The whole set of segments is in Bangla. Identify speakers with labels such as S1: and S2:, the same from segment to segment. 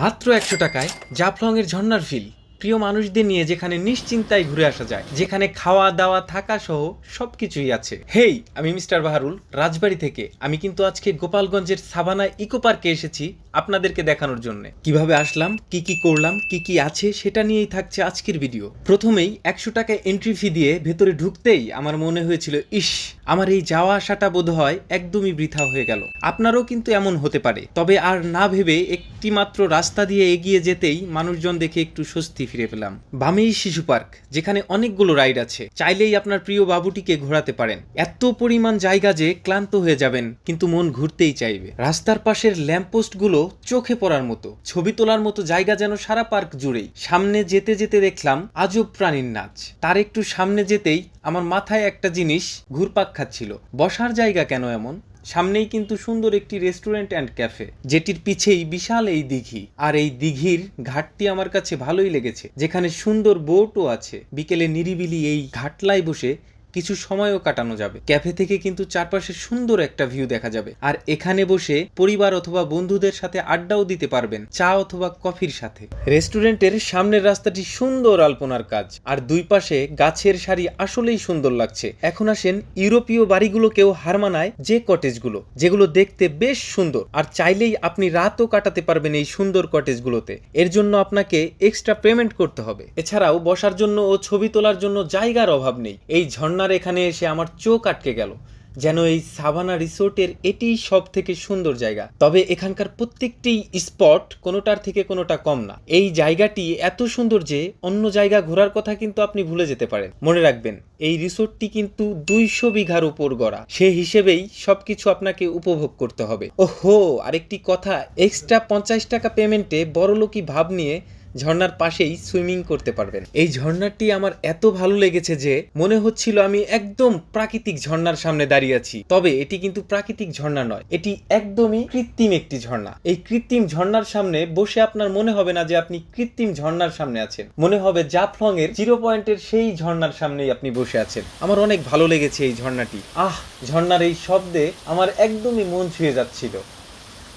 S1: মাত্র একশো টাকায় জাফলংয়ের ঝর্নার ফিল। প্রিয় মানুষদের নিয়ে যেখানে নিশ্চিন্তায় ঘুরে আসা যায়, যেখানে খাওয়া দাওয়া থাকা সহ সবকিছুই আছে। হেই, আমি মিস্টার বাহারুল, রাজবাড়ি থেকে। আমি কিন্তু আজকে গোপালগঞ্জের সাবানা ইকো পার্কে এসেছি আপনাদেরকে দেখানোর জন্য। কীভাবে আসলাম, কি কি করলাম, কি কি আছে সেটা নিয়েই থাকছে আজকের ভিডিও। প্রথমেই একশো টাকা এন্ট্রি ফি দিয়ে ভেতরে ঢুকতেই আমার মনে হয়েছিল, ইস, আমার এই যাওয়া আসাটা বোধ হয় একদমই বৃথা হয়ে গেল। আপনারও কিন্তু এমন হতে পারে। তবে আর না ভেবে একটি মাত্র রাস্তা দিয়ে এগিয়ে যেতেই মানুষজন দেখে একটু স্বস্তি ফিরে পেলাম। বামেই শিশু পার্ক, যেখানে অনেকগুলো রাইড আছে। চাইলেই আপনার প্রিয় বাবুটিকে ঘোরাতে পারেন। এত পরিমাণ জায়গা যে ক্লান্ত হয়ে যাবেন, কিন্তু মন ঘুরতেই চাইবে। রাস্তার পাশের ল্যাম্পপোস্টগুলো চোখে পড়ার মতো। ছবি তোলার মতো জায়গা যেন সারা পার্ক জুড়েই। সামনে যেতে যেতে দেখলাম, আজব প্রাণীর নাচ। তার একটু সামনে যেতেই আমার মাথায় একটা জিনিস ঘুরপাক খাচ্ছিল। বসার জায়গা কেন এমন? সামনেই কিন্তু সুন্দর একটি রেস্টুরেন্ট অ্যান্ড ক্যাফে যেটির পিছেই বিশাল এই দিঘি। আর এই দিঘির ঘাটটি আমার কাছে ভালোই লেগেছে, যেখানে সুন্দর বোটও আছে। বিকেলে নিরিবিলি এই ঘাটলায় বসে কিছু সময়ও কাটানো যাবে। ক্যাফে থেকে কিন্তু চারপাশে সুন্দর একটা ভিউ দেখা যাবে। আর এখানে বসে পরিবার অথবা বন্ধুদের সাথে আড্ডাও দিতে পারবেন, চা অথবা কফির সাথে। রেস্টুরেন্টের সামনের রাস্তাটি সুন্দর আলপনার কাজ, আর দুই পাশে গাছের সারি আসলেই সুন্দর লাগছে। এখন আসেন ইউরোপীয় বাড়িগুলোকেও হার মানায় যে কটেজগুলো, যেগুলো দেখতে বেশ সুন্দর, আর চাইলেই আপনি রাতও কাটাতে পারবেন এই সুন্দর কটেজগুলোতে। এর জন্য আপনাকে এক্সট্রা পেমেন্ট করতে হবে। এছাড়াও বসার জন্য ও ছবি তোলার জন্য জায়গার অভাব নেই। এই ঝর্ণার এখানে এসে আমার চোখ আটকে গেল, যেন এই সাভানা রিসোর্টের এটিই সব থেকে সুন্দর জায়গা। তবে এখানকার প্রত্যেকটি স্পট কোনোটার থেকে কোনোটা কম না। এই জায়গাটি এত সুন্দর যে অন্য জায়গা ঘোরার কথা কিন্তু আপনি ভুলে যেতে পারেন। মনে রাখবেন, এই রিসোর্টটি কিন্তু দুইশো বিঘার উপর গড়া। সে হিসেবেই সবকিছু আপনাকে উপভোগ করতে হবে। ওহো, আরেকটি কথা, এক্সট্রা পঞ্চাশ টাকা পেমেন্টে বড়লোকি ভাব নিয়ে ঝর্ণার পাশেই সুইমিং করতে পারবেন। এই ঝর্ণাটি আমার এত ভালো লেগেছে যে মনে হচ্ছিল আমি একদম প্রাকৃতিক ঝর্ণার সামনে দাঁড়িয়ে আছি। তবে এটি কিন্তু প্রাকৃতিক ঝর্ণা নয়, এটি একদমই কৃত্রিম একটি ঝর্ণা। এই কৃত্রিম ঝর্ণার সামনে বসে আপনার মনে হবে না যে আপনি কৃত্রিম ঝর্ণার সামনে আছেন। মনে হবে জাফলং এর জিরো পয়েন্টের সেই ঝর্ণার সামনেই আপনি বসে আছেন। আমার অনেক ভালো লেগেছে এই ঝর্ণাটি। আহ, ঝর্ণার এই শব্দে আমার একদমই মন ছুঁয়ে যাচ্ছিল।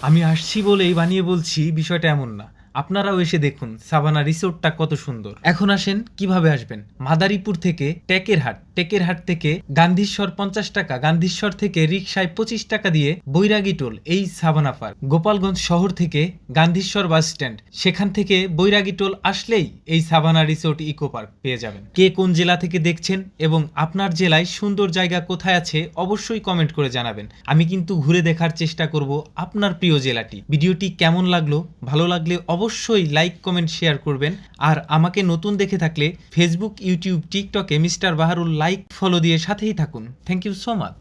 S1: আমি আসছি বলেই বানিয়ে বলছি, বিষয়টা এমন না। আপনারাও এসে দেখুন সাভানা রিসোর্টটা কত সুন্দর। এখন আসেন কীভাবে আসবেন? মাদারীপুর থেকে টেকেরহাট টেকেরহাট থেকে গান্ধীশ্বর পঞ্চাশ টাকা, গান্ধীশ্বর থেকে রিক্সায় পঁচিশ টাকা দিয়ে বৈরাগী টোল, এই সাভানা পার্ক। গোপালগঞ্জ শহর থেকে গান্ধীশ্বর বাস স্ট্যান্ড। সেখান থেকে বৈরাগী টোল আসলেই এই সাভানা রিসোর্ট ইকো পার্ক পেয়ে যাবেন। কে কোন জেলা থেকে দেখছেন এবং আপনার জেলায় সুন্দর জায়গা কোথায় আছে অবশ্যই কমেন্ট করে জানাবেন। আমি কিন্তু ঘুরে দেখার চেষ্টা করব আপনার প্রিয় জেলাটি। ভিডিওটি কেমন লাগল, ভালো লাগলে অবশ্যই লাইক কমেন্ট শেয়ার করবেন। আর আমাকে নতুন দেখে থাকলে ফেসবুক ইউটিউব টিকটকে মিস্টার বাহারুল লাইক ফলো দিয়ে সাথেই থাকুন। Thank you so much